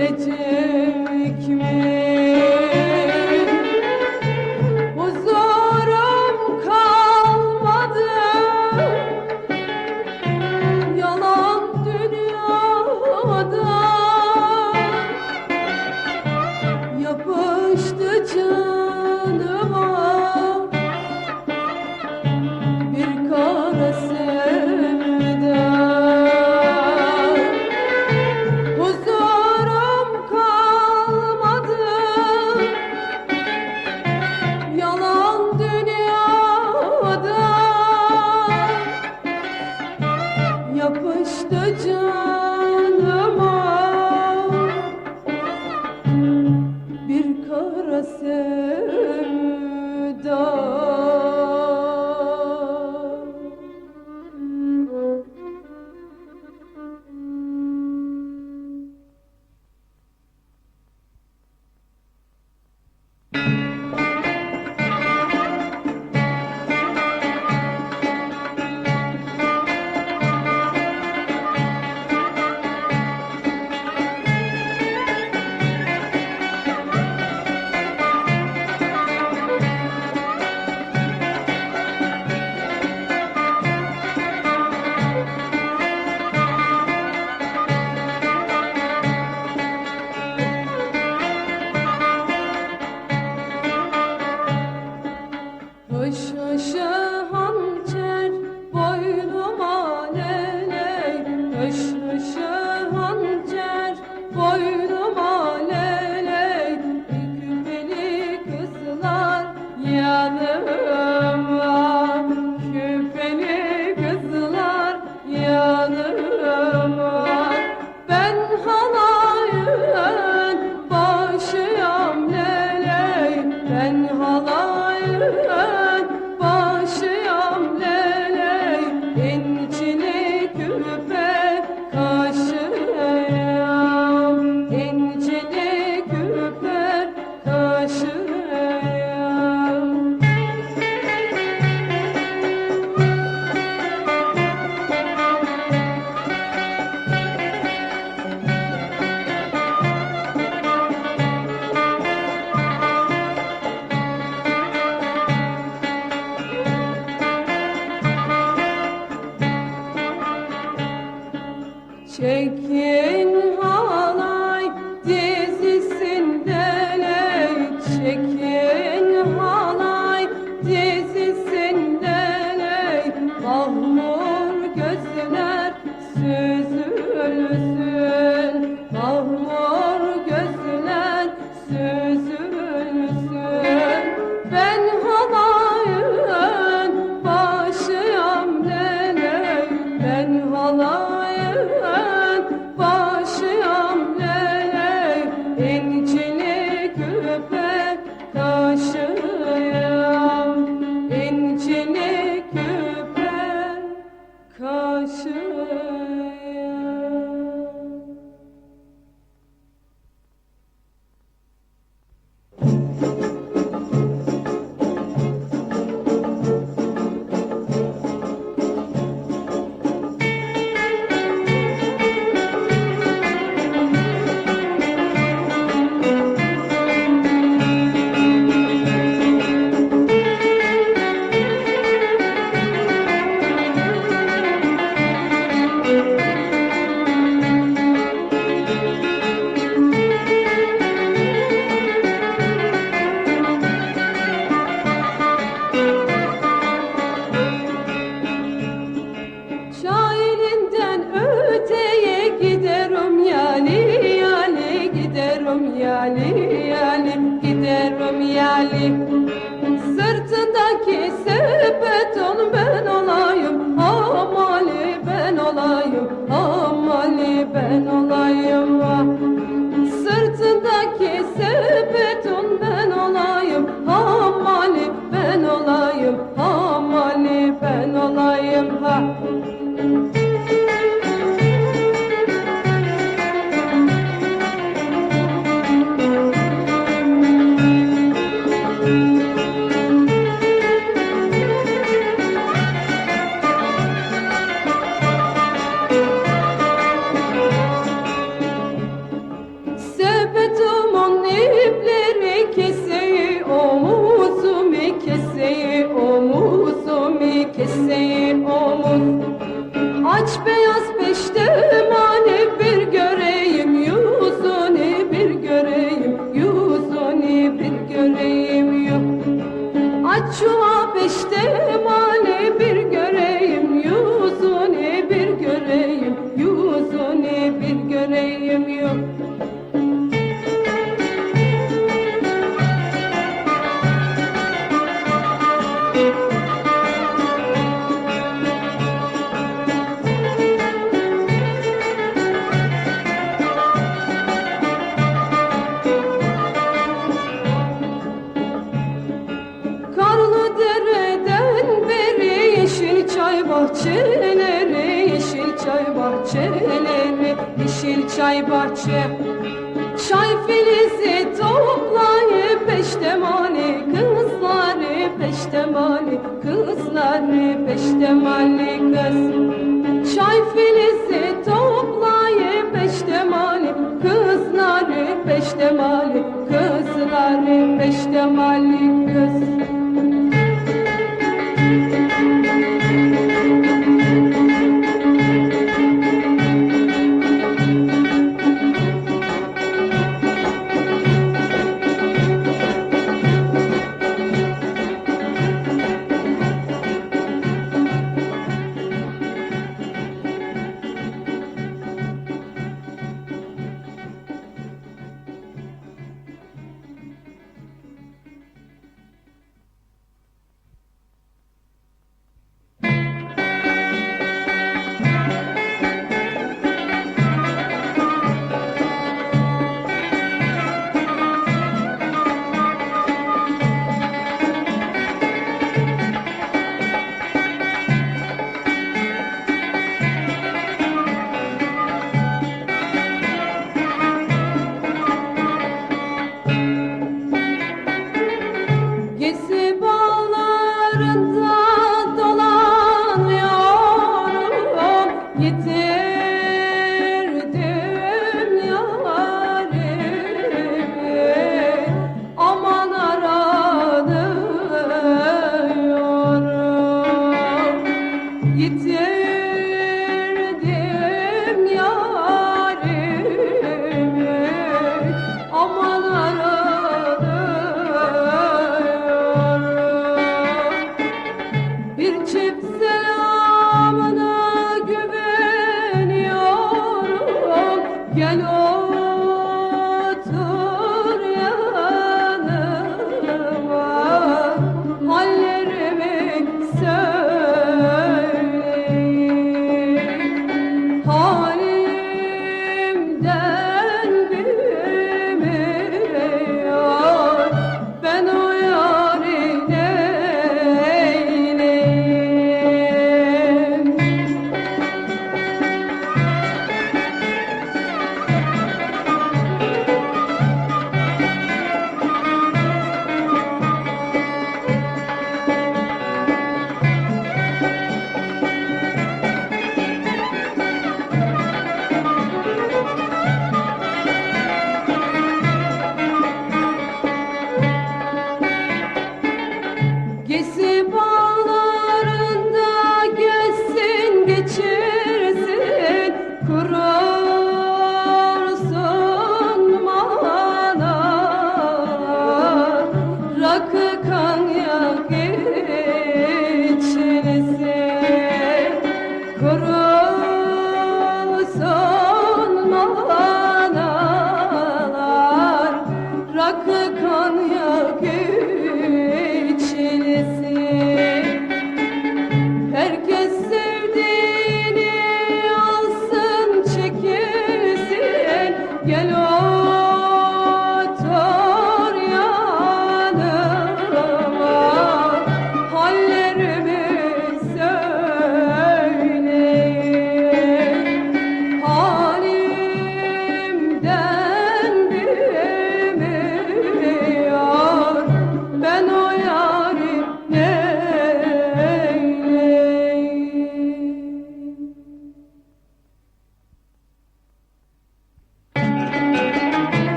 çürütecek Hoje Thank you. çetelemi Yeşil çay bahçe. Çay filizi toplayıp peştemali kızları Peştemali kızları peştemali kız. Çay filizi toplayıp peştemali kızları Peştemali kızları peştemali kız. yeter.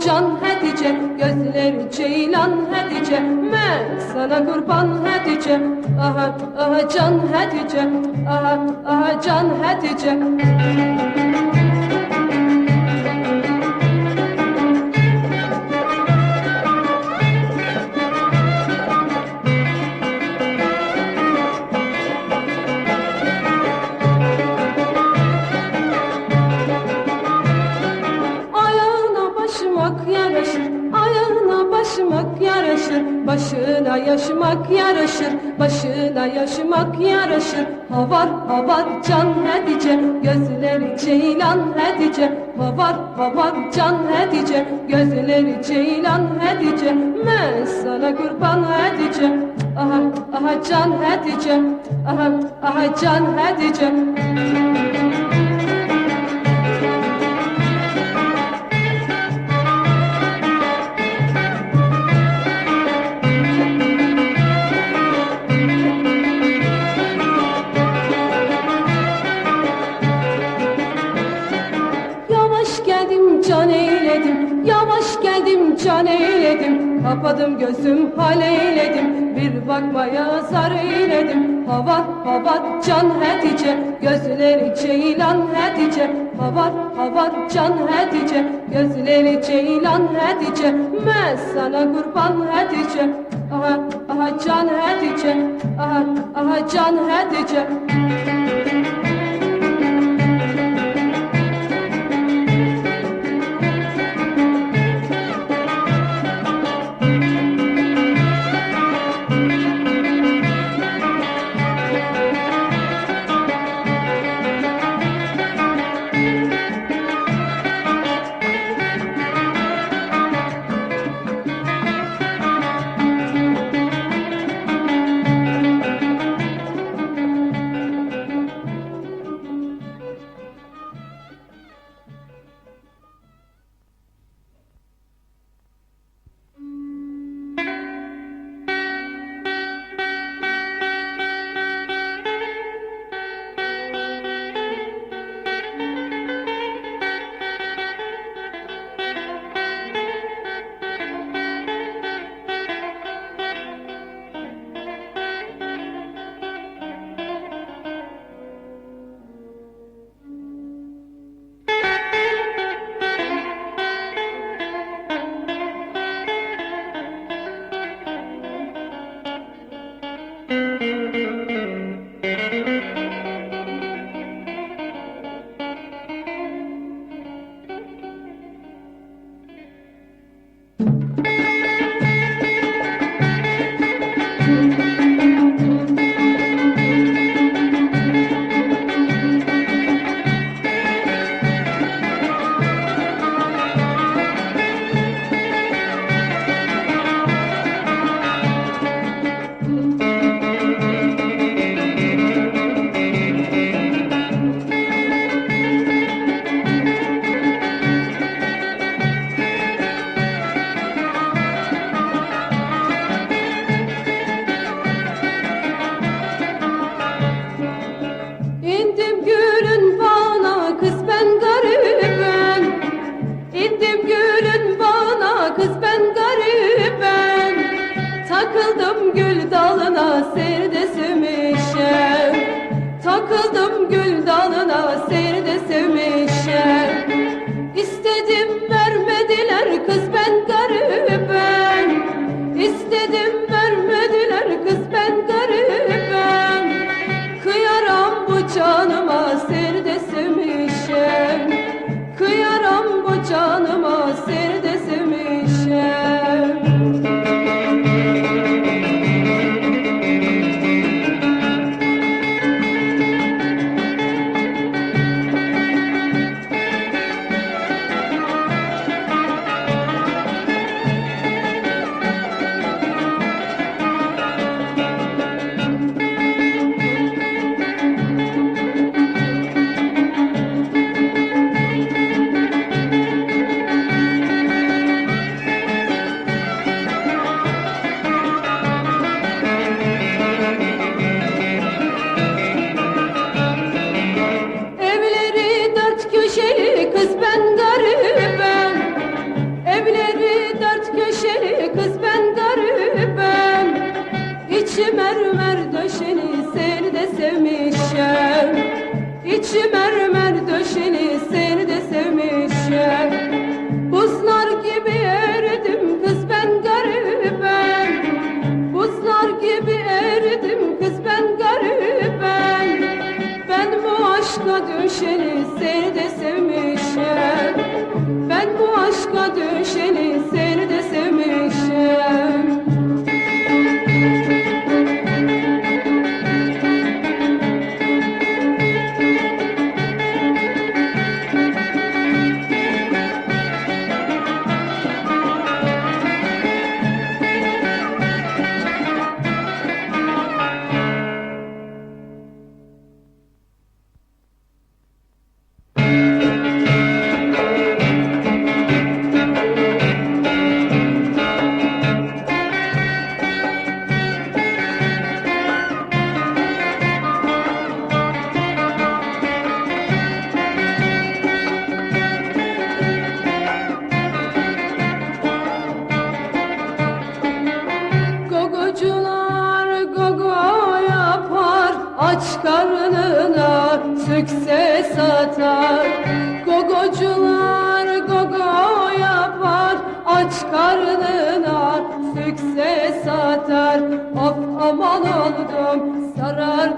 Can Hatice Gözleri ceylan Hatice Ben sana kurban Hatice Aha aha can Hatice Aha aha can Hatice yaraşır, ayağına başımak yaraşır, başına yaşamak yaraşır, başına yaşamak yaraşır. Havar havar can Hatice, gözleri ceylan Hatice, havar havar can Hatice, gözleri ceylan Hatice. Ben sana kurban Hatice, aha aha can Hatice, aha aha can Hatice. Kapadım gözüm hal eyledim. Bir bakmaya zar eyledim. Havar havar can Hatice Gözleri ceylan Hatice Havar havar can Hatice Gözleri ceylan Hatice Ben sana kurban Hatice Aha aha can Hatice Aha aha can Hatice Gül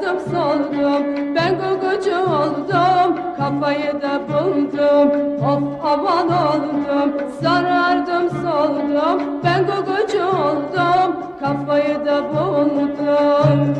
sarardım soldum Ben gogocu oldum kafayı da buldum. Of aman oldum sarardım soldum Ben gogocu oldum kafayı da buldum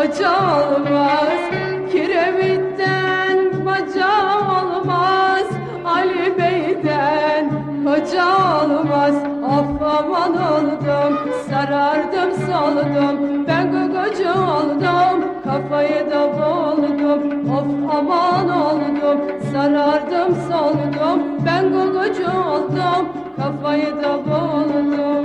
Koca olmaz Kiremitten baca olmaz Ali Bey'den koca olmaz Of oldum sarardım soldum Ben gogocu oldum kafayı da buldum Of aman oldum sarardım soldum Ben gogocu oldum kafayı da buldum